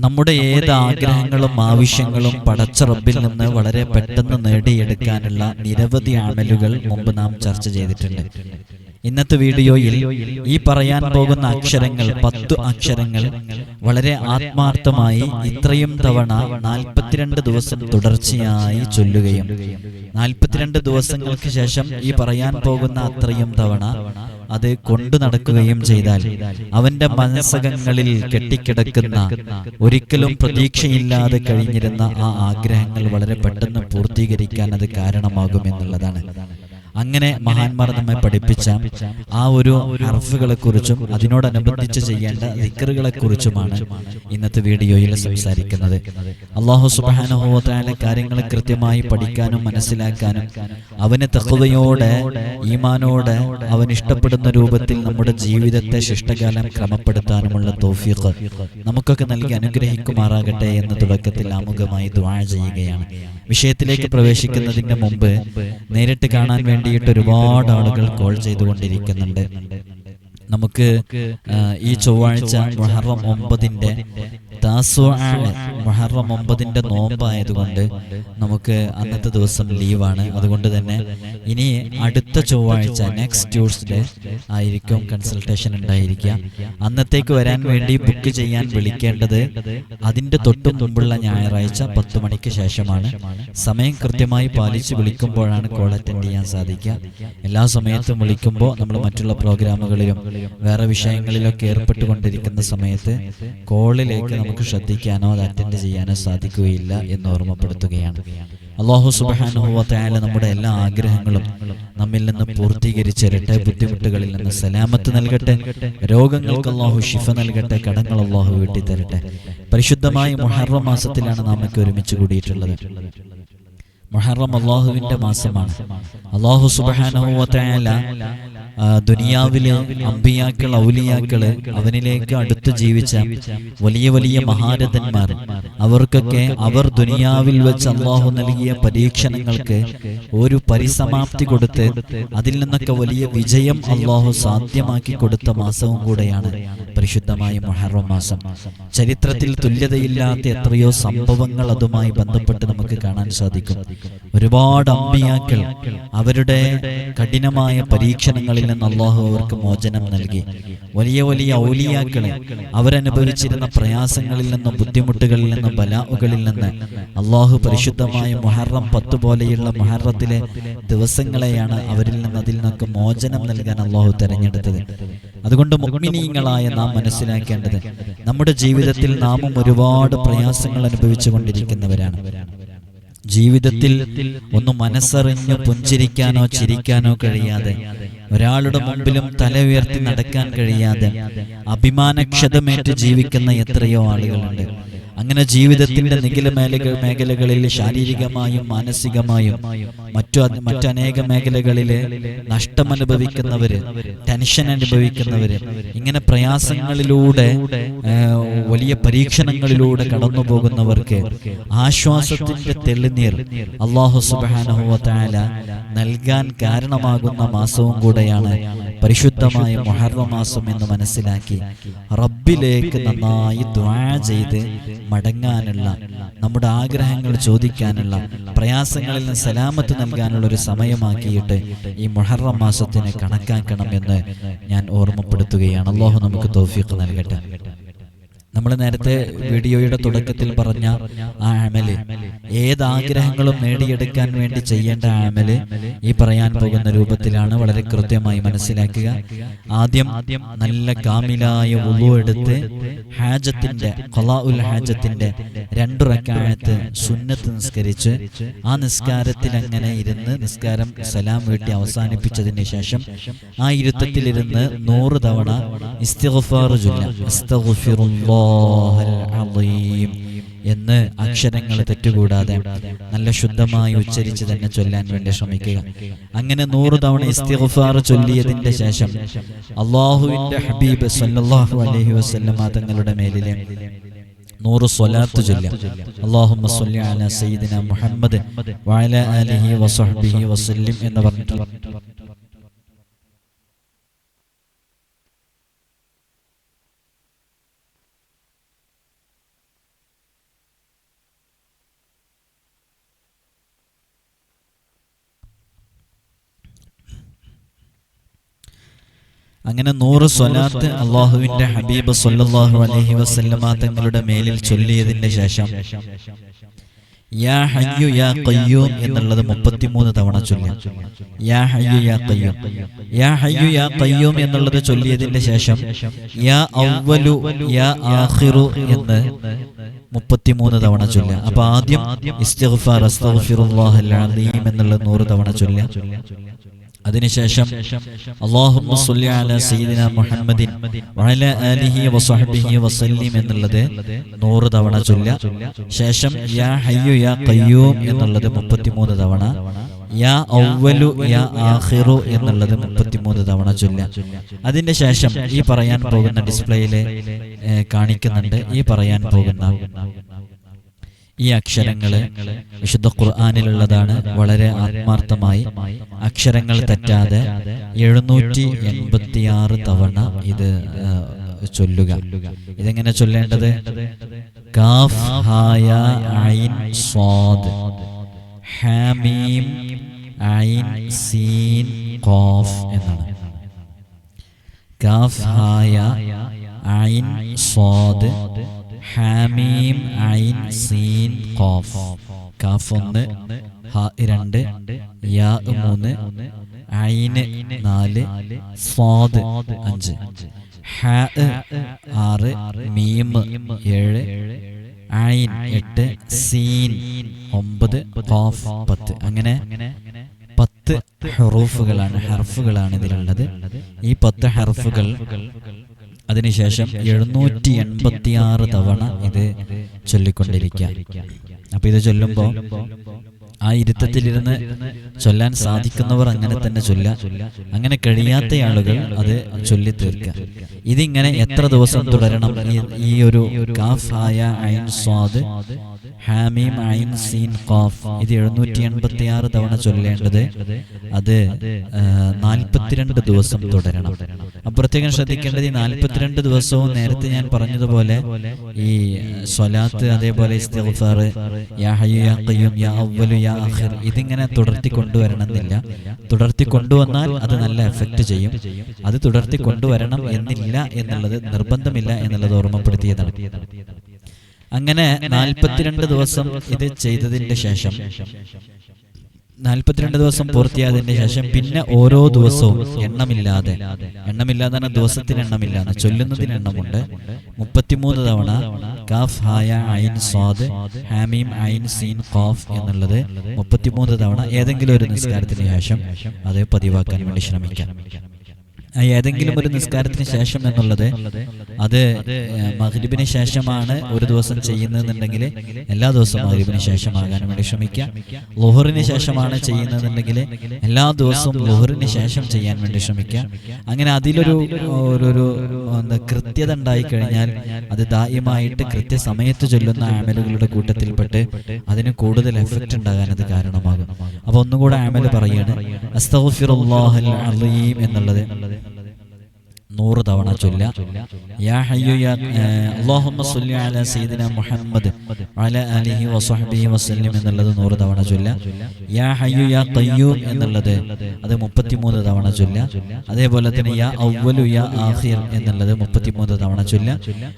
നമ്മുടെ ഏത് ആഗ്രഹങ്ങളും ആവശ്യങ്ങളും പടച്ച റബ്ബിൽ നിന്ന് വളരെ പെട്ടെന്ന് നേടിയെടുക്കാനുള്ള നിരവധി അമലുകൾ മുമ്പ് നാം ചർച്ച ചെയ്തിട്ടുണ്ട്. ഇന്നത്തെ വീഡിയോയിൽ ഈ പറയാൻ പോകുന്ന അക്ഷരങ്ങൾ പത്തു അക്ഷരങ്ങൾ വളരെ ആത്മാർത്ഥമായി ഇത്രയും തവണ നാൽപ്പത്തിരണ്ട് ദിവസം തുടർച്ചയായി ചൊല്ലുകയും നാൽപ്പത്തിരണ്ട് ദിവസങ്ങൾക്ക് ശേഷം ഈ പറയാൻ പോകുന്ന അത്രയും തവണ അത് കൊണ്ടു നടക്കുകയും ചെയ്താൽ അവന്റെ മനസ്സകങ്ങളിൽ കെട്ടിക്കിടക്കുന്ന ഒരിക്കലും പ്രതീക്ഷയില്ലാതെ കഴിഞ്ഞിരുന്ന ആ ആഗ്രഹങ്ങൾ വളരെ പെട്ടെന്ന് പൂർത്തീകരിക്കാൻ അത് കാരണമാകുമെന്നുള്ളതാണ്. അങ്ങനെ മഹാന്മാർ നമ്മെ പഠിപ്പിച്ച ആ ഒരു ഹർഫുകളെ കുറിച്ചും അതിനോടനുബന്ധിച്ച് ചെയ്യേണ്ട ദിക്കറുകളെ കുറിച്ചുമാണ് ഇന്നത്തെ വീഡിയോയിൽ സംസാരിക്കുന്നത്. അള്ളാഹു സുബാനുഭവത്തായ കാര്യങ്ങൾ കൃത്യമായി പഠിക്കാനും മനസ്സിലാക്കാനും അവന് തഹുതയോടെ ഈമാനോടെ അവൻ ഇഷ്ടപ്പെടുന്ന രൂപത്തിൽ നമ്മുടെ ജീവിതത്തെ ശിഷ്ടകാലം ക്രമപ്പെടുത്താനുമുള്ള തോഫീഖ് നമുക്കൊക്കെ നൽകി അനുഗ്രഹിക്കുമാറാകട്ടെ എന്ന തുടക്കത്തിൽ ആമുഖമായി ദ്വാഴ ചെയ്യുകയാണ്. വിഷയത്തിലേക്ക് പ്രവേശിക്കുന്നതിന് മുമ്പ് നേരിട്ട് കാണാൻ വേണ്ടിയിട്ട് ഒരുപാട് ആളുകൾ കോൾ ചെയ്തുകൊണ്ടിരിക്കുന്നുണ്ട്. നമുക്ക് ഈ ചൊവ്വാഴ്ച മുഹറം ഒമ്പതിന്റെ താസുആണ് മുഹറം ഒമ്പതിന്റെ നോമ്പായതുകൊണ്ട് നമുക്ക് അന്നത്തെ ദിവസം ലീവാണ്. അതുകൊണ്ട് തന്നെ ഇനി അടുത്ത ചൊവ്വാഴ്ച നെക്സ്റ്റ് ട്യൂസ്ഡേ ആയിരിക്കും കൺസൾട്ടേഷൻ ഉണ്ടായിരിക്കുക. അന്നത്തേക്ക് വരാൻ വേണ്ടി ബുക്ക് ചെയ്യാൻ വിളിക്കേണ്ടത് അതിന്റെ തൊട്ടു മുമ്പുള്ള ഞായറാഴ്ച പത്ത് മണിക്ക് ശേഷമാണ്. സമയം കൃത്യമായി പാലിച്ച് വിളിക്കുമ്പോഴാണ് കോൾ അറ്റൻഡ് ചെയ്യാൻ സാധിക്കുക. എല്ലാ സമയത്തും വിളിക്കുമ്പോൾ നമ്മൾ മറ്റുള്ള പ്രോഗ്രാമുകളിലും വേറെ വിഷയങ്ങളിലൊക്കെ ഏർപ്പെട്ടുകൊണ്ടിരിക്കുന്ന സമയത്ത് കോളിലേക്ക് നമുക്ക് ശ്രദ്ധിക്കാനോ അത് അറ്റൻഡ് ചെയ്യാനോ സാധിക്കുകയില്ല എന്ന് ഓർമ്മപ്പെടുത്തുകയാണ്. അള്ളാഹു സുബാനുഭവത്തായാല നമ്മുടെ എല്ലാ ആഗ്രഹങ്ങളും നമ്മിൽ നിന്ന് പൂർത്തീകരിച്ചിരട്ടെ ബുദ്ധിമുട്ടുകളിൽ നിന്ന് സലാമത്ത് നൽകട്ടെ രോഗങ്ങൾക്ക് അള്ളാഹു ഷിഫ നൽകട്ടെ കടങ്ങൾ അള്ളാഹു വീട്ടി തരട്ടെ. പരിശുദ്ധമായ മുഹറം മാസത്തിലാണ് നാം ഒക്കെ ഒരുമിച്ച് കൂടിയിട്ടുള്ളത്. മുഹറം അള്ളാഹുവിന്റെ മാസമാണ്. അള്ളാഹു സുബാനുഭവത്തായാല ദുനിയാവിലെ അമ്പിയാക്കൾ ഔലിയാക്കൾ അവനിലേക്ക് അടുത്ത് ജീവിച്ച വലിയ വലിയ മഹാരഥന്മാർ. അവർക്കൊക്കെ അവർ ദുനിയാവിൽ വെച്ച് അള്ളാഹു നൽകിയ പരീക്ഷണങ്ങൾക്ക് ഒരു പരിസമാപ്തി കൊടുത്ത് അതിൽ നിന്നൊക്കെ വലിയ വിജയം അള്ളാഹു സാധ്യമാക്കി കൊടുത്ത മാസവും കൂടെയാണ് പരിശുദ്ധമായ മൊഹറം മാസം. ചരിത്രത്തിൽ തുല്യതയില്ലാത്ത എത്രയോ സംഭവങ്ങൾ അതുമായി ബന്ധപ്പെട്ട് നമുക്ക് കാണാൻ സാധിക്കും. ഒരുപാട് അമ്പിയാക്കൾ അവരുടെ കഠിനമായ പരീക്ഷണങ്ങളിൽ നിന്ന് അള്ളാഹു അവർക്ക് മോചനം നൽകി. വലിയ വലിയ ഔലിയാക്കളെ അവരനുഭവിച്ചിരുന്ന പ്രയാസങ്ങളിൽ നിന്നും ബുദ്ധിമുട്ടുകളിൽ നിന്നും ബലാവുകളിൽ നിന്ന് അള്ളാഹു പരിശുദ്ധമായ മുഹറം പത്ത് പോലെയുള്ള മുഹറത്തിലെ ദിവസങ്ങളെയാണ് അവരിൽ നിന്ന് അതിൽ നിന്നൊക്കെ മോചനം നൽകാൻ അള്ളാഹു തെരഞ്ഞെടുത്തത്. അതുകൊണ്ട് മുഗ്മിനീയങ്ങളായ നാം മനസ്സിലാക്കേണ്ടത് നമ്മുടെ ജീവിതത്തിൽ നാമും ഒരുപാട് പ്രയാസങ്ങൾ അനുഭവിച്ചു കൊണ്ടിരിക്കുന്നവരാണ്. ജീവിതത്തിൽ ഒന്ന് മനസ്സറിഞ്ഞ് പുഞ്ചിരിക്കാനോ ചിരിക്കാനോ കഴിയാതെ ഒരാളുടെ മുമ്പിലും തല ഉയർത്തി നടക്കാൻ കഴിയാതെ അഭിമാനക്ഷതമേറ്റ് ജീവിക്കുന്ന എത്രയോ ആളുകളുണ്ട്. അങ്ങനെ ജീവിതത്തിന്റെ നിഖില മേഖല മേഖലകളിൽ ശാരീരികമായും മാനസികമായും മറ്റു മറ്റനേക മറ്റനേക നഷ്ടം അനുഭവിക്കുന്നവര് ടെൻഷൻ അനുഭവിക്കുന്നവര് ഇങ്ങനെ പ്രയാസങ്ങളിലൂടെ വലിയ പരീക്ഷണങ്ങളിലൂടെ കടന്നു പോകുന്നവർക്ക് ആശ്വാസത്തിന്റെ തെളിനീർ അള്ളാഹു സുബാനഹുല നൽകാൻ കാരണമാകുന്ന മാസവും കൂടെയാണ് പരിശുദ്ധമായ മൊഹർവമാസം മാസം എന്ന് മനസ്സിലാക്കി റബ്ബിലേക്ക് നന്നായി ദ്വാ ചെയ്ത് മടങ്ങാനുള്ള നമ്മുടെ ആഗ്രഹങ്ങൾ ചോദിക്കാനുള്ള പ്രയാസങ്ങളിൽ നിന്ന് സലാമത്ത് നൽകാനുള്ള ഒരു സമയമാക്കിയിട്ട് ഈ മുഹർറം മാസത്തിനെ കണക്കാക്കണം എന്ന് ഞാൻ ഓർമ്മപ്പെടുത്തുകയാണ്. അള്ളാഹു നമുക്ക് തോഫിക്ക് നൽകട്ടെ. നമ്മൾ നേരത്തെ വീഡിയോയുടെ തുടക്കത്തിൽ പറഞ്ഞ ആ അമൽ ഏത് ആഗ്രഹങ്ങളും നേടിയെടുക്കാൻ വേണ്ടി ചെയ്യേണ്ട ആമൽ ഈ പറയാൻ പോകുന്ന രൂപത്തിലാണ് വളരെ കൃത്യമായി മനസ്സിലാക്കുക. ആദ്യം നല്ല കാമിലായ ഉളു എടുത്ത് ഹാജത്തിന്റെ കൊലാ ഉൽ ഹാജത്തിന്റെ രണ്ടു റക്കാഴത്ത് സുന്നത്ത് നിസ്കരിച്ച് ആ നിസ്കാരത്തിൽ അങ്ങനെ ഇരുന്ന് നിസ്കാരം സലാം വീട്ടി അവസാനിപ്പിച്ചതിന് ശേഷം ആ ഇരുത്തത്തിലിരുന്ന് നൂറ് തവണ ഇസ്തിഗ്ഫാർ ചൊല്ലാം. അസ്തഗ്ഫിറുല്ലാഹൽ അളീം എന്ന് അക്ഷരങ്ങൾ തെറ്റുകൂടാതെ നല്ല ശുദ്ധമായി ഉച്ചരിച്ച് തന്നെ ചൊല്ലാൻ വേണ്ടി ശ്രമിക്കുക. അങ്ങനെ നൂറ് തവണ ഇസ്തിഗ്ഫാർ ചൊല്ലിയതിന്റെ ശേഷം അള്ളാഹുവിന്റെ ഹബീബ് സല്ലാഹു അലഹി വസല്ലമ തങ്ങളുടെ മേലിലെ നൂറ് സ്വലാത്ത് ചൊല്ലാം അല്ലാഹുമ്മ സ്വല്ലി അലാ സയ്യിദിന മുഹമ്മദ് വഅലാ ആലിഹി വസഹ്ബിഹി വസല്ലിം എന്ന് പറഞ്ഞിട്ട് അങ്ങനെ നൂറ് സ്വലാത്ത് അള്ളാഹുവിന്റെ ഹബീബ് സല്ലല്ലാഹു അലഹി വസല്ലമ തങ്ങളുടെ മേലിൽ ചൊല്ലിയതിന്റെ ശേഷം യാ ഹയ്യു യാ ഖയ്യൂം എന്നുള്ളത് മുപ്പത്തിമൂന്ന് തവണ ചൊല്ലാം യാ ഹയ്യു യാ ഖയ്യൂം. യാ ഹയ്യു യാ ഖയ്യൂം എന്നുള്ളത് ചൊല്ലിയതിന്റെ ശേഷം യാ ഔവലു യാ ആഖിറു എന്ന് മുപ്പത്തിമൂന്ന് തവണ ചൊല്ല അപ്പൊ ആദ്യം ഇസ്തിഗ്ഫാർ അസ്തഗ്ഫിറുല്ലാഹൽ അലീം എന്നുള്ളത് നൂറ് തവണ ചൊല്ല അതിനുശേഷം മുഹമ്മദിൻ എന്നുള്ളത് നൂറ് തവണ ചൊല്ല. ശേഷം യാ ഹയ്യു യാ എന്നുള്ളത് മുപ്പത്തിമൂന്ന് തവണ. യാ യാ ആഹിറു എന്നുള്ളത് മുപ്പത്തിമൂന്ന് തവണ ചൊല്ല. അതിന്റെ ശേഷം ഈ പറയാൻ പോകുന്ന ഡിസ്പ്ലേയിൽ കാണിക്കുന്നുണ്ട്. ഈ പറയാൻ പോകുന്ന ഈ അക്ഷരങ്ങൾ വിശുദ്ധ ഖുർആാനിലുള്ളതാണ് വളരെ ആത്മാർത്ഥമായി. അക്ഷരങ്ങൾ തെറ്റാതെ എഴുന്നൂറ്റി എൺപത്തിയാറ് തവണ ഇത് ചൊല്ലുക. ഇതെങ്ങനെ ചൊല്ലേണ്ടത്? കാഫ് ഐൻ ഹാമീം ഐൻ സീൻ എന്നാണ്. കാഫ് ഹായ ഐൻ സ്വാദ് ഹാമീം ഐൻ സീൻ ഖാഫ്. കാഫ് ഒന്ന് ഹ രണ്ട് യാ മൂന്ന് ഐന് നാല് സ്വാദ് അഞ്ച്. ഹ ആറ് മീം ഏഴ് ഐൻ എട്ട് സീൻ ഒമ്പത് ഖാഫ് പത്ത്. അങ്ങനെ പത്ത് ഹെറൂഫുകളാണ് ഹർഫുകളാണ് ഇതിലുള്ളത്. ഈ പത്ത് ഹർഫുകൾ അതിനുശേഷം എഴുന്നൂറ്റി എൺപത്തി ആറ് തവണ ഇത് ചൊല്ലിക്കൊണ്ടിരിക്കുക. അപ്പൊ ഇത് ചൊല്ലുമ്പോ ആ ഇരുത്തത്തിലിരുന്ന് ചൊല്ലാൻ സാധിക്കുന്നവർ അങ്ങനെ തന്നെ ചൊല്ല. അങ്ങനെ കഴിയാത്ത ആളുകൾ അത് ചൊല്ലി തീർക്കുക ഇതിങ്ങനെ എത്ര ദിവസം തുടരണം? ഈ- ഒരു കാഫ് ആയ ഐൻ സ്വാദ് ഹാമീം ഐൻ സീൻ ഖാഫ്. ഇത് എഴുന്നൂറ്റി എൺപത്തി ആറ് തവണ ചൊല്ലേണ്ടത്. അത് നാൽപ്പത്തിരണ്ട് ദിവസം തുടരണം. അപ്പൊ പ്രത്യേകം ശ്രദ്ധിക്കേണ്ടത് ഈ നാൽപ്പത്തിരണ്ട് ദിവസവും നേരത്തെ ഞാൻ പറഞ്ഞതുപോലെ ഈ സ്വലാത്ത് അതേപോലെ ഇസ്തിഗ്ഫാർ യാ യാ യാ യാ ഇതിങ്ങനെ തുടർത്തി കൊണ്ടുവരണമെന്നില്ല തുടർത്തി കൊണ്ടുവന്നാൽ അത് നല്ല എഫക്റ്റ് ചെയ്യും. അത് തുടർത്തി കൊണ്ടുവരണം എന്നില്ല എന്നുള്ളത് നിർബന്ധമില്ല എന്നുള്ളത് ഓർമ്മപ്പെടുത്തിയതാണ്. അങ്ങനെ നാൽപ്പത്തിരണ്ട് ദിവസം ഇത് ചെയ്തതിന്റെ ശേഷം. നാൽപ്പത്തിരണ്ട് ദിവസം പൂർത്തിയായതിന്റെ ശേഷം പിന്നെ ഓരോ ദിവസവും എണ്ണമില്ലാതെ. എണ്ണമില്ലാതെ. തന്നെ ദിവസത്തിന് എണ്ണമില്ലാതെ ചൊല്ലുന്നതിന് എണ്ണമുണ്ട്. മുപ്പത്തിമൂന്ന് തവണ കാഫ് ഹായ ഐൻ സ്വാദ് ഹാമീം ഐൻ സീൻ ഖാഫ് എന്നുള്ളത് മുപ്പത്തിമൂന്ന് തവണ ഏതെങ്കിലും ഒരു നിസ്കാരത്തിന് ശേഷം അത് പതിവാക്കാൻ വേണ്ടി ശ്രമിക്കാം. ഏതെങ്കിലും ഒരു നിസ്കാരത്തിന് ശേഷം എന്നുള്ളത് അത് മഹരിബിന് ശേഷമാണ് ഒരു ദിവസം ചെയ്യുന്നതെന്നുണ്ടെങ്കിൽ എല്ലാ ദിവസവും മഗ്രിബിന് ശേഷമാകാൻ വേണ്ടി ശ്രമിക്കുക. ലുഹറിന് ശേഷമാണ് ചെയ്യുന്നതെന്നുണ്ടെങ്കിൽ എല്ലാ ദിവസവും ലുഹറിന് ശേഷം ചെയ്യാൻ വേണ്ടി ശ്രമിക്കുക. അങ്ങനെ അതിലൊരു ഒരു എന്താ കൃത്യത ഉണ്ടായി കഴിഞ്ഞാൽ അത് ദായമായിട്ട് കൃത്യസമയത്ത് ചൊല്ലുന്ന ആമലുകളുടെ കൂട്ടത്തിൽപ്പെട്ട് അതിന് കൂടുതൽ എഫക്റ്റ് ഉണ്ടാകാൻ അത് കാരണമാകും. അപ്പൊ ഒന്നുകൂടെ ആമൽ പറയാണ് അലീം എന്നുള്ളത്. നൂറ് തവണ ചൊല്ല യാ ഹയ്യു യാ ഏഹ്, അല്ലാഹുമ്മ സ്വല്ലി അലാ സയ്യിദിന മുഹമ്മദ് വഅലാ ആലിഹി വസഹ്ബിഹി വസല്ലം എന്നുള്ളത് നൂറ് തവണ ചൊല്ല യാ ഹയ്യു യാ ഖയ്യൂം എന്നുള്ളത് അത് മുപ്പത്തിമൂന്ന് തവണ ചൊല്ല അതേപോലെ തന്നെ യാ അവ്വലു യാ ആഖിർ എന്നുള്ളത് മുപ്പത്തിമൂന്ന് തവണ ചൊല്ല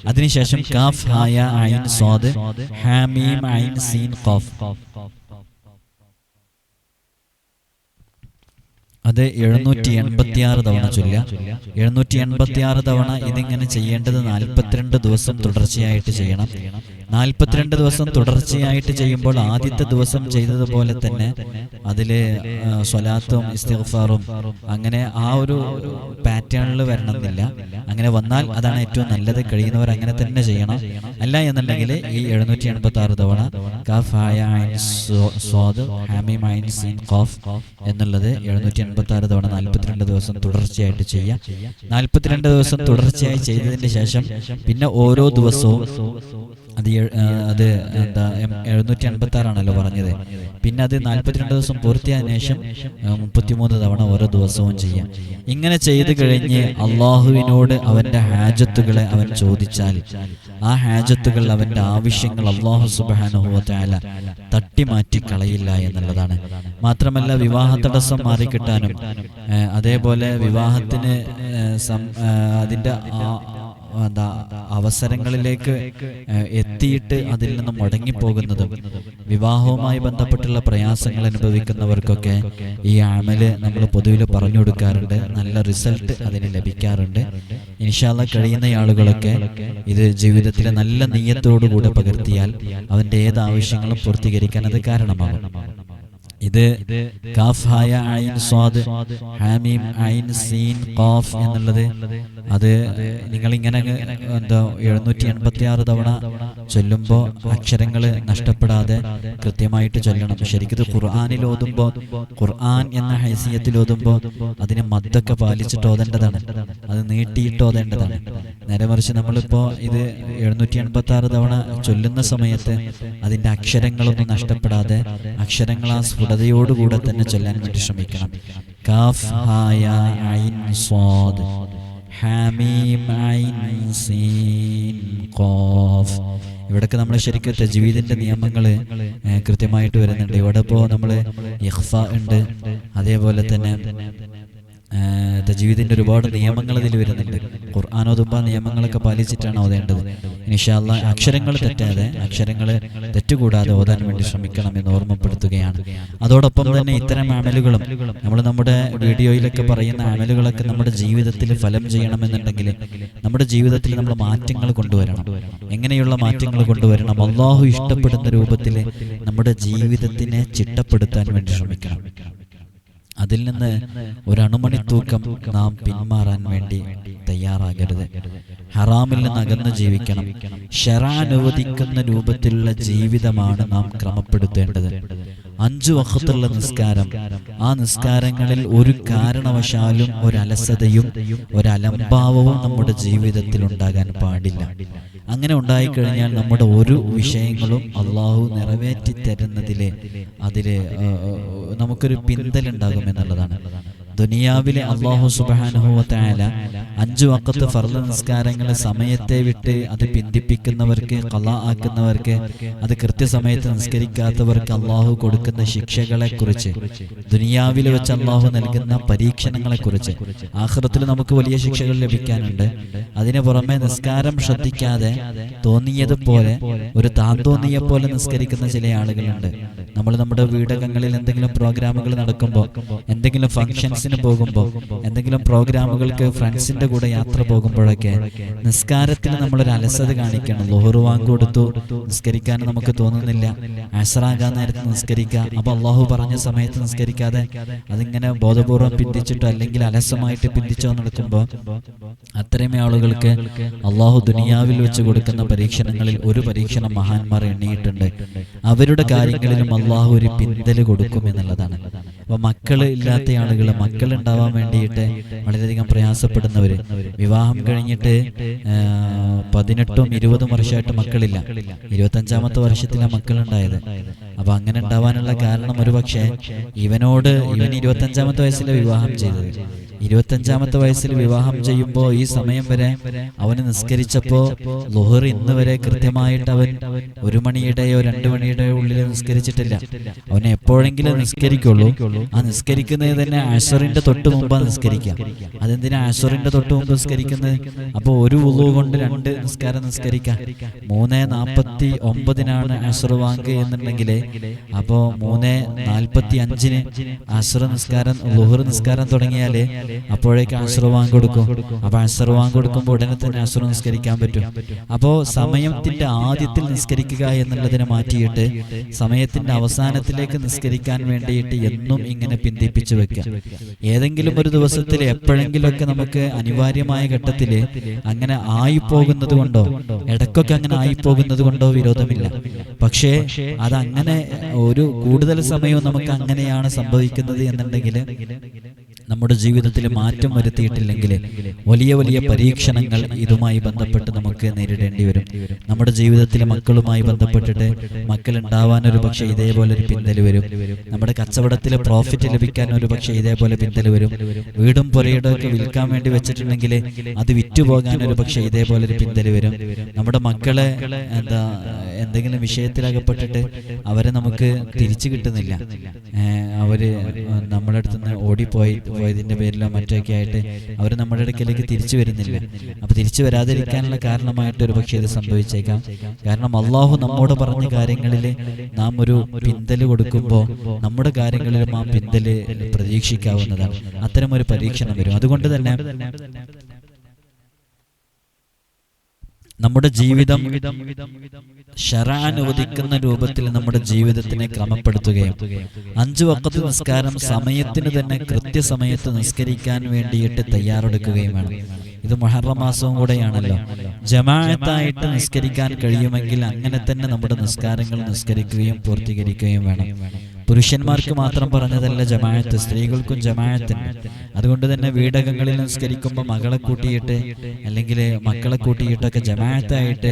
അതിനുശേഷം കാഫ് ഹായ ഐൻ സ്വാദ് ഹാമീം ഐൻ സീൻ ഖാഫ്. അത് എഴുന്നൂറ്റി എൺപത്തി ആറ് തവണ ചൊല്ല എഴുന്നൂറ്റി എൺപത്തി ആറ് തവണ ഇതിങ്ങനെ ചെയ്യേണ്ടത് നാൽപ്പത്തിരണ്ട് ദിവസം തുടർച്ചയായിട്ട് ചെയ്യണം. നാൽപ്പത്തിരണ്ട് ദിവസം തുടർച്ചയായിട്ട് ചെയ്യുമ്പോൾ ആദ്യത്തെ ദിവസം ചെയ്തതുപോലെ തന്നെ അതിൽ സ്വലാത്തും ഇസ്തിഗ്ഫാറും അങ്ങനെ ആ ഒരു പാറ്റേണിൽ വരണമെന്നില്ല. അങ്ങനെ വന്നാൽ അതാണ് ഏറ്റവും നല്ലത്. കഴിയുന്നവർ അങ്ങനെ തന്നെ ചെയ്യണം. അല്ല എന്നുണ്ടെങ്കിൽ ഈ എഴുന്നൂറ്റി എൺപത്തി ആറ് തവണ കാഫ് ഹായ സ്വാദ് ഹാമിം എന്നുള്ളത് എഴുന്നൂറ്റി എൺപത്തി ആറ് തവണ നാൽപ്പത്തിരണ്ട് ദിവസം തുടർച്ചയായിട്ട് ചെയ്യാം. നാൽപ്പത്തിരണ്ട് ദിവസം തുടർച്ചയായി ചെയ്തതിന് ശേഷം പിന്നെ ഓരോ ദിവസവും അത് അത് എന്താ എഴുന്നൂറ്റി അൻപത്തി ആറാണല്ലോ പറഞ്ഞത്. പിന്നെ അത് നാൽപ്പത്തിരണ്ട് ദിവസം പൂർത്തിയായ ശേഷം മുപ്പത്തിമൂന്ന് തവണ ഓരോ ദിവസവും ചെയ്യാം. ഇങ്ങനെ ചെയ്തു കഴിഞ്ഞ് അള്ളാഹുവിനോട് അവന്റെ ഹാജത്തുകളെ അവൻ ചോദിച്ചാൽ ആ ഹാജത്തുകൾ അവന്റെ ആവശ്യങ്ങൾ അള്ളാഹു സുബാനുഭവത്തായ തട്ടിമാറ്റി കളയില്ല എന്നുള്ളതാണ്. മാത്രമല്ല വിവാഹ തടസ്സം മാറിക്കിട്ടാനും അതേപോലെ വിവാഹത്തിന് അതിന്റെ എന്താ അവസരങ്ങളിലേക്ക് എത്തിയിട്ട് അതിൽ നിന്ന് മുടങ്ങിപ്പോകുന്നതും വിവാഹവുമായി ബന്ധപ്പെട്ടുള്ള പ്രയാസങ്ങൾ അനുഭവിക്കുന്നവർക്കൊക്കെ ഈ ആമൽ നമ്മൾ പൊതുവിൽ പറഞ്ഞു കൊടുക്കാറുണ്ട്. നല്ല റിസൾട്ട് അതിന് ലഭിക്കാറുണ്ട്. ഇൻഷാല്ല കഴിയുന്ന ആളുകളൊക്കെ ഇത് ജീവിതത്തിലെ നല്ല നീയത്തോടുകൂടെ പകർത്തിയാൽ അവന്റെ ഏത് ആവശ്യങ്ങളും പൂർത്തീകരിക്കാൻ അത് കാരണമാകും. ഇത് കാഫായ ഐൻ സ്വാദ് ഹാമീം ഐൻ സീൻ കാഫ് എന്നുള്ളത്. അത് നിങ്ങൾ ഇങ്ങനെ എന്തോ എഴുന്നൂറ്റി എൺപത്തി ആറ് തവണ ചൊല്ലുമ്പോൾ അക്ഷരങ്ങൾ നഷ്ടപ്പെടാതെ കൃത്യമായിട്ട് ചൊല്ലണം. ശരിക്കും ഖുർആാനിൽ ഓതുമ്പോൾ ഖുർആൻ എന്ന ഹൈസിയത്തിൽ ഓതുമ്പോൾ അതിന് മദ്ദൊക്കെ പാലിച്ചിട്ട് ഓതേണ്ടതാണ്. അത് നീട്ടിയിട്ട് ഓതേണ്ടതാണ്. നേരെ മറിച്ച് നമ്മളിപ്പോൾ ഇത് എഴുന്നൂറ്റി എൺപത്തി ആറ് തവണ ചൊല്ലുന്ന സമയത്ത് അതിന്റെ അക്ഷരങ്ങളൊന്നും നഷ്ടപ്പെടാതെ അക്ഷരങ്ങൾ ആ സ്ഫുടതയോടുകൂടെ തന്നെ ചൊല്ലാൻ വേണ്ടി ശ്രമിക്കണം. കാഫ് ഹായ ഐൻ സ്വാദ്. ഹാമീം ഐൻ സീൻ ഖാഫ്. ഇവിടൊക്കെ നമ്മൾ ശരിക്കും തജ്വീദിന്റെ നിയമങ്ങൾ കൃത്യമായിട്ട് വരുന്നുണ്ട്. ഇവിടെ ഇപ്പോൾ നമ്മൾ ഇഹ്ഫ ഉണ്ട്. അതേപോലെ തന്നെ തജീവിദിന്റെ ഒരുപാട് നിയമങ്ങൾ ഇതിൽ വരുന്നുണ്ട്. ഖുർആാനോതുമ്പ നിയമങ്ങളൊക്കെ പാലിച്ചിട്ടാണ് ഓതേണ്ടത്. ഇനിഷാല്ല അക്ഷരങ്ങൾ തെറ്റാതെ അക്ഷരങ്ങൾ തെറ്റുകൂടാതെ ഓതാൻ വേണ്ടി ശ്രമിക്കണം എന്ന് ഓർമ്മപ്പെടുത്തുകയാണ്. അതോടൊപ്പം തന്നെ ഇത്തരം അമലുകളും നമ്മൾ നമ്മുടെ വീഡിയോയിലൊക്കെ പറയുന്ന അമലുകളൊക്കെ നമ്മുടെ ജീവിതത്തിൽ ഫലം ചെയ്യണമെന്നുണ്ടെങ്കിൽ നമ്മുടെ ജീവിതത്തിൽ നമ്മൾ മാറ്റങ്ങൾ കൊണ്ടുവരണം. എങ്ങനെയുള്ള മാറ്റങ്ങൾ കൊണ്ടുവരണം? അള്ളാഹു ഇഷ്ടപ്പെടുന്ന രൂപത്തിൽ നമ്മുടെ ജീവിതത്തിനെ ചിട്ടപ്പെടുത്താൻ വേണ്ടി ശ്രമിക്കണം. അതിൽ നിന്ന് ഒരു അണുമണി തൂക്കം നാം പിന്മാറാൻ വേണ്ടി തയ്യാറാകരുത്. ഹറാമിൽ നിന്ന് അകന്ന് ജീവിക്കണം. ഷെറ അനുവദിക്കുന്ന രൂപത്തിലുള്ള ജീവിതമാണ് നാം ക്രമപ്പെടുത്തേണ്ടത്. അഞ്ചു വഖത്തുള്ള നിസ്കാരം. ആ നിസ്കാരങ്ങളിൽ ഒരു കാരണവശാലും ഒരു അലസതയും ഒരു അലംഭാവവും നമ്മുടെ ജീവിതത്തിൽ ഉണ്ടാകാൻ പാടില്ല. അങ്ങനെ ഉണ്ടായിക്കഴിഞ്ഞാൽ നമ്മുടെ ഒരു വിഷയങ്ങളും അള്ളാഹു നിറവേറ്റി തരുന്നതിലെ അതിലെ നമുക്കൊരു പിന്തലുണ്ടാകും എന്നുള്ളതാണ് ദുനിയാവിലെ അള്ളാഹു സുബാനുഭവത്തായ അഞ്ചു വക്കത്ത് ഫർദ നിസ്കാരങ്ങളെ സമയത്തെ വിട്ട് അത് പിന്തിപ്പിക്കുന്നവർക്ക് കല ആക്കുന്നവർക്ക് അത് കൃത്യസമയത്ത് നിസ്കരിക്കാത്തവർക്ക് അള്ളാഹു കൊടുക്കുന്ന ശിക്ഷകളെ കുറിച്ച് ദുനിയാവിൽ വെച്ച് അള്ളാഹു നൽകുന്ന പരീക്ഷണങ്ങളെ കുറിച്ച് ആഹ്റത്തിൽ നമുക്ക് വലിയ ശിക്ഷകൾ ലഭിക്കാനുണ്ട്. അതിനു പുറമെ നിസ്കാരം ശ്രദ്ധിക്കാതെ തോന്നിയതുപോലെ ഒരു താൻ തോന്നിയ പോലെ നിസ്കരിക്കുന്ന ചില ആളുകളുണ്ട്. നമ്മൾ നമ്മുടെ വീടകങ്ങളിൽ എന്തെങ്കിലും പ്രോഗ്രാമുകൾ നടക്കുമ്പോൾ എന്തെങ്കിലും ഫംഗ്ഷൻസിന് പോകുമ്പോൾ എന്തെങ്കിലും പ്രോഗ്രാമുകൾക്ക് ഫ്രണ്ട്സിന്റെ കൂടെ യാത്ര പോകുമ്പോഴൊക്കെ നിസ്കാരത്തിന് നമ്മളൊരു അലസത കാണിക്കണം. ലോഹറു വാങ്ങ് കൊടുത്തു. നിസ്കരിക്കാൻ നമുക്ക് തോന്നുന്നില്ല. അസറാകാൻ നേരത്ത് നിസ്കരിക്കുക. അപ്പൊ അള്ളാഹു പറഞ്ഞ സമയത്ത് നിസ്കരിക്കാതെ അതിങ്ങനെ ബോധപൂർവം പിന്തിച്ചിട്ടോ അല്ലെങ്കിൽ അലസമായിട്ട് പിന്തിച്ചോ നടക്കുമ്പോൾ അത്രയും ആളുകൾക്ക് അള്ളാഹു ദുനിയാവിൽ വെച്ച് കൊടുക്കുന്ന പരീക്ഷണങ്ങളിൽ ഒരു പരീക്ഷണം മഹാന്മാർ എണ്ണിയിട്ടുണ്ട്. അവരുടെ കാര്യങ്ങളിലും അള്ളാഹു ഒരു പിന്തൽ കൊടുക്കും എന്നുള്ളതാണ്. അപ്പൊ മക്കൾ ഇല്ലാത്ത ആളുകൾ മക്കൾ ഉണ്ടാവാൻ വേണ്ടിയിട്ട് വളരെയധികം പ്രയാസപ്പെടുന്നവര്. വിവാഹം കഴിഞ്ഞിട്ട് പതിനെട്ടും ഇരുപതും വർഷമായിട്ട് മക്കളില്ല. ഇരുപത്തഞ്ചാമത്തെ വർഷത്തിലാണ് മക്കളുണ്ടായത്. അപ്പൊ അങ്ങനെ ഉണ്ടാവാനുള്ള കാരണം ഒരു പക്ഷേ ഇവനോട് ഇവൻ ഇരുപത്തഞ്ചാമത്തെ വയസ്സിലെ വിവാഹം ചെയ്തത്. ഇരുപത്തഞ്ചാമത്തെ വയസ്സിൽ വിവാഹം ചെയ്യുമ്പോൾ ഈ സമയം വരെ അവന് നിസ്കരിച്ചപ്പോ ലുഹർ ഇന്ന് വരെ കൃത്യമായിട്ട് അവൻ ഒരു മണിയുടെയോ രണ്ടു മണിയുടെയോ ഉള്ളിൽ നിസ്കരിച്ചിട്ടില്ല. അവൻ എപ്പോഴെങ്കിലും നിസ്കരിക്കുള്ളൂ. ആ നിസ്കരിക്കുന്നത് തന്നെ അഷറിന്റെ തൊട്ട് മുമ്പാണ് നിസ്കരിക്കുക. അതെന്തിനാ അഷറിന്റെ തൊട്ട് മുമ്പ് നിസ്കരിക്കുന്നത്? അപ്പോൾ ഒരു ഉളു കൊണ്ട് രണ്ട് നിസ്കാരം നിസ്കരിക്കാം മൂന്ന് നാൽപ്പത്തി ഒമ്പതിനാണ് അഷർ വാങ്ക് എന്നുണ്ടെങ്കിൽ അപ്പോ മൂന്ന് നാൽപ്പത്തി അഞ്ചിന് അഷർ നിസ്കാരം ലുഹർ നിസ്കാരം തുടങ്ങിയാൽ അപ്പോഴേക്ക് വാങ്ക് കൊടുക്കും. അപ്പൊ വാങ്ക് കൊടുക്കുമ്പോൾ ഉടനെ തന്നെ അഷർ നിസ്കരിക്കാൻ പറ്റും. അപ്പോ സമയത്തിന്റെ ആദ്യത്തിൽ നിസ്കരിക്കുക എന്നുള്ളതിനെ മാറ്റിയിട്ട് സമയത്തിന്റെ അവസാനത്തിലേക്ക് നിസ്കരിക്കാൻ വേണ്ടിയിട്ട് എന്നും ഇങ്ങനെ പിന്തിപ്പിച്ചു വെക്കുക. ഏതെങ്കിലും ഒരു ദിവസത്തിൽ എപ്പോഴെങ്കിലുമൊക്കെ നമുക്ക് അനിവാര്യമായ ഘട്ടത്തിൽ അങ്ങനെ ആയിപ്പോകുന്നത് കൊണ്ടോ ഇടക്കൊക്കെ അങ്ങനെ ആയിപ്പോകുന്നത് കൊണ്ടോ വിരോധമില്ല. പക്ഷേ അതങ്ങനെ ഒരു കൂടുതൽ സമയവും നമുക്ക് അങ്ങനെയാണ് സംഭവിക്കുന്നത് എന്നുണ്ടെങ്കിൽ നമ്മുടെ ജീവിതത്തിൽ മാറ്റം വരുത്തിയിട്ടില്ലെങ്കിൽ വലിയ വലിയ പരീക്ഷണങ്ങൾ ഇതുമായി ബന്ധപ്പെട്ട് നമുക്ക് നേരിടേണ്ടി വരും. നമ്മുടെ ജീവിതത്തിലെ മക്കളുമായി ബന്ധപ്പെട്ടിട്ട് മക്കൾ ഉണ്ടാവാൻ ഒരു പക്ഷേ ഇതേപോലെ ഒരു പിന്തൽ വരും. നമ്മുടെ കച്ചവടത്തിൽ പ്രോഫിറ്റ് ലഭിക്കാൻ ഒരു പക്ഷേ ഇതേപോലെ പിന്തൽ വരും. വീടും പുരയുടെ ഒക്കെ വിൽക്കാൻ വേണ്ടി വെച്ചിട്ടുണ്ടെങ്കിൽ അത് വിറ്റുപോകാൻ ഒരു പക്ഷേ ഇതേപോലെ ഒരു പിന്തൽ വരും. നമ്മുടെ മക്കളെ എന്താ എന്തെങ്കിലും വിഷയത്തിലകപ്പെട്ടിട്ട് അവരെ നമുക്ക് തിരിച്ചു കിട്ടുന്നില്ല. അവർ നമ്മളടുത്തുനിന്ന് അടുത്ത് നിന്ന് ഓടിപ്പോയി പോയതിന്റെ പേരിലോ മറ്റൊക്കെ ആയിട്ട് അവർ നമ്മുടെ അടുക്കലേക്ക് തിരിച്ചു വരുന്നില്ല. അപ്പൊ തിരിച്ചു വരാതിരിക്കാനുള്ള കാരണമായിട്ട് ഒരു പക്ഷേ ഇത് സംഭവിച്ചേക്കാം. കാരണം അള്ളാഹു നമ്മോട് പറഞ്ഞ കാര്യങ്ങളിൽ നാം ഒരു പിന്തൽ കൊടുക്കുമ്പോൾ നമ്മുടെ കാര്യങ്ങളിലും ആ പിന്തൽ പ്രതീക്ഷിക്കാവുന്നതാണ്. ഒരു പരീക്ഷണം വരും. അതുകൊണ്ട് തന്നെ നമ്മുടെ ജീവിതം ശരാനുവദിക്കുന്ന അനുവദിക്കുന്ന രൂപത്തിൽ നമ്മുടെ ജീവിതത്തിനെ ക്രമപ്പെടുത്തുകയും അഞ്ചു വക്കത്ത് നിസ്കാരം സമയത്തിന് തന്നെ കൃത്യസമയത്ത് നിസ്കരിക്കാൻ വേണ്ടിയിട്ട് തയ്യാറെടുക്കുകയും വേണം ഇത് മൊഹറ മാസവും കൂടെയാണല്ലോ. ജമാഅത്തായിട്ട് നിസ്കരിക്കാൻ കഴിയുമെങ്കിൽ അങ്ങനെ തന്നെ നമ്മുടെ നിസ്കാരങ്ങൾ നിസ്കരിക്കുകയും പൂർത്തീകരിക്കുകയും വേണം. പുരുഷന്മാർക്ക് മാത്രം പറഞ്ഞതല്ല ജമാഅത്ത് സ്ത്രീകൾക്കും ജമായത്തിന് അതുകൊണ്ട് തന്നെ വീടകങ്ങളിൽ നിസ്കരിക്കുമ്പോൾ മകളെ കൂട്ടിയിട്ട് അല്ലെങ്കിൽ മക്കളെ കൂട്ടിയിട്ടൊക്കെ ജമാഅത്തായിട്ട്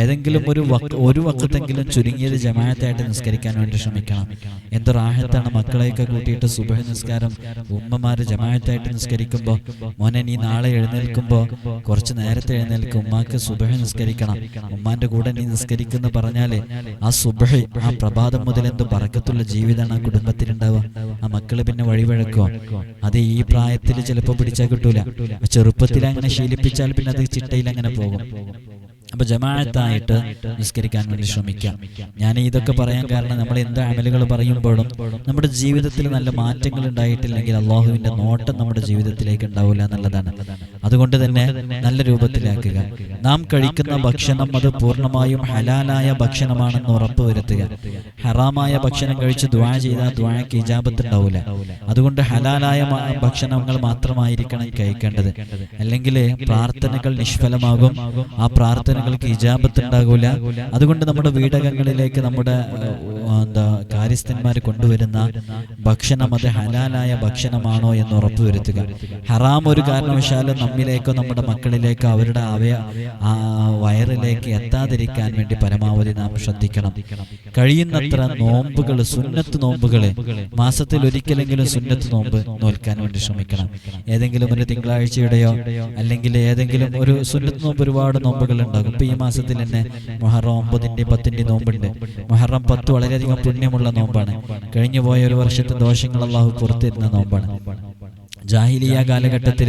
ഏതെങ്കിലും ഒരു ഒരു വക്കത്തെങ്കിലും ചുരുങ്ങിയത് ജമാഅത്തായിട്ട് നിസ്കരിക്കാൻ വേണ്ടി ശ്രമിക്കണം. എന്ത് റാഹത്താണ് മക്കളെയൊക്കെ കൂട്ടിയിട്ട് സുബഹ നിസ്കാരം ഉമ്മമാര് ജമാഅത്തായിട്ട് നിസ്കരിക്കുമ്പോൾ മോനെ നീ നാളെ എഴുന്നേൽക്കുമ്പോൾ കുറച്ച് നേരത്തെ എഴുന്നേൽക്കും. ഉമ്മാക്ക് സുബഹ നിസ്കരിക്കണം. ഉമ്മാന്റെ കൂടെ നീ നിസ്കരിക്കുന്ന പറഞ്ഞാൽ ആ സുബഹ ആ പ്രഭാതം മുതൽ എന്ത് പറക്കത്തുള്ള ജീവിതമാണ് ആ കുടുംബത്തിലുണ്ടാവുക. ആ മക്കൾ പിന്നെ വഴിവഴക്കുക അത് ഈ പ്രായത്തിൽ ചിലപ്പോൾ പിടിച്ചാൽ കിട്ടൂല. ചെറുപ്പത്തിൽ അങ്ങനെ ശീലിപ്പിച്ചാൽ പിന്നെ അത് ചിട്ടയിൽ അങ്ങനെ പോകും. അപ്പൊ ജമാഅത്തായിട്ട് നിസ്കരിക്കാൻ വേണ്ടി ശ്രമിക്കാം. ഞാൻ ഇതൊക്കെ പറയാൻ കാരണം നമ്മൾ എന്ത് അമലുകൾ പറയുമ്പോഴും നമ്മുടെ ജീവിതത്തിൽ നല്ല മാറ്റങ്ങൾ ഉണ്ടായിട്ടില്ലെങ്കിൽ അള്ളാഹുവിന്റെ നോട്ടം നമ്മുടെ ജീവിതത്തിലേക്ക് ഉണ്ടാവില്ല എന്നുള്ളതാണ്. അതുകൊണ്ട് തന്നെ നല്ല രൂപത്തിലാക്കുക. നാം കഴിക്കുന്ന ഭക്ഷണം അത് പൂർണമായും ഹലാലായ ഭക്ഷണമാണെന്ന് ഉറപ്പുവരുത്തുക ഹറാമായ ഭക്ഷണം കഴിച്ച് ദ്വാ ചെയ്താൽ ദ്വാക്ക് ഇജാബത്ത് ഉണ്ടാവില്ല. അതുകൊണ്ട് ഹലാലായ ഭക്ഷണങ്ങൾ മാത്രമായിരിക്കണം കഴിക്കേണ്ടത്. അല്ലെങ്കിൽ പ്രാർത്ഥനകൾ നിഷ്ഫലമാകും. ആ പ്രാർത്ഥനകൾക്ക് ഇജാബത്ത് ഉണ്ടാകൂല അതുകൊണ്ട് നമ്മുടെ വീടകങ്ങളിലേക്ക് നമ്മുടെ എന്താ കാര്യസ്ഥന്മാർ കൊണ്ടുവരുന്ന ഭക്ഷണം അത് ഹലാലായ ഭക്ഷണമാണോ എന്ന് ഉറപ്പുവരുത്തുക. ഹറാം ഒരു കാരണവശാലും നമ്മിലേക്കോ നമ്മുടെ മക്കളിലേക്കോ അവരുടെ അവയ വയറിലേക്ക് എത്താതിരിക്കാൻ വേണ്ടി പരമാവധി നാം ശ്രദ്ധിക്കണം. കഴിയുന്നത്ര നോമ്പുകൾ സുന്നത്ത് നോമ്പുകൾ മാസത്തിൽ ഒരിക്കലെങ്കിലും സുന്നത്ത് നോമ്പ് നോൽക്കാൻ വേണ്ടി ശ്രമിക്കണം. ഏതെങ്കിലും ഒരു തിങ്കളാഴ്ചയുടെയോ അല്ലെങ്കിൽ ഏതെങ്കിലും ഒരു സുന്നത്ത് നോമ്പ് ഒരുപാട് നോമ്പുകൾ ഉണ്ടാകും. ഇപ്പൊ ഈ മാസത്തിൽ തന്നെ മൊഹറം ഒമ്പതിന്റെ പത്തിന്റെ നോമ്പുണ്ട്. മൊഹറം പത്ത് വളരെയധികം പുണ്യമുള്ള നോമ്പാണ്. കഴിഞ്ഞു പോയ ഒരു വർഷത്തെ ദോഷങ്ങൾ അള്ളാഹു പുറത്തിരുന്ന നോമ്പാണ്. ജാഹിലിയ കാലഘട്ടത്തിൽ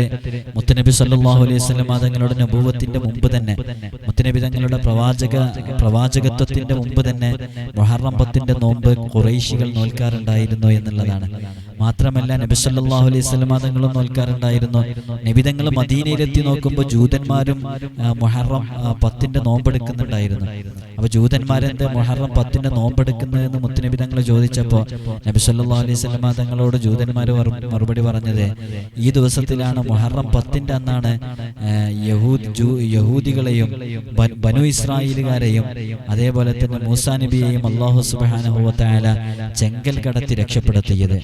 മുത്തനബി സല്ലാഹു അലൈഹി വസല്ലം തങ്ങളുടെ നബൂവത്തിന്റെ മുമ്പ് തന്നെ മുത്തനബി തങ്ങളുടെ പ്രവാചക പ്രവാചകത്വത്തിന്റെ മുമ്പ് തന്നെ മുഹറം പത്തിന്റെ നോമ്പ് കുറേശികൾ നോൽക്കാറുണ്ടായിരുന്നു എന്നുള്ളതാണ്. മാത്രമല്ല നബി സല്ലാഹു അലൈഹി വസല്ലം തങ്ങളും നോൽക്കാറുണ്ടായിരുന്നു. നബിതങ്ങൾ മദീനയിലെത്തി നോക്കുമ്പോൾ ജൂതന്മാരും മൊഹറം പത്തിന്റെ നോമ്പെടുക്കുന്നുണ്ടായിരുന്നു. അപ്പൊ ജൂതന്മാരെന്ത് മുഹറം പത്തിന്റെ നോമ്പെടുക്കുന്നതെന്ന് മുത്തനബി തങ്ങൾ ചോദിച്ചപ്പോൾ നബി സല്ലാ അലൈഹി സ്വലമ തങ്ങളോട് ജൂതന്മാർ മറുപടി പറഞ്ഞത് ഈ ദിവസത്തിലാണ് മുഹറം പത്തിന്റെ അന്നാണ് യഹൂദ് യഹൂദികളെയും ബനു ഇസ്രായേലുകാരെയും അതേപോലെ തന്നെ മൂസാ നബിയെയും അള്ളാഹു തആല ചെങ്കൽ കടത്തി രക്ഷപ്പെടുത്തിയത്.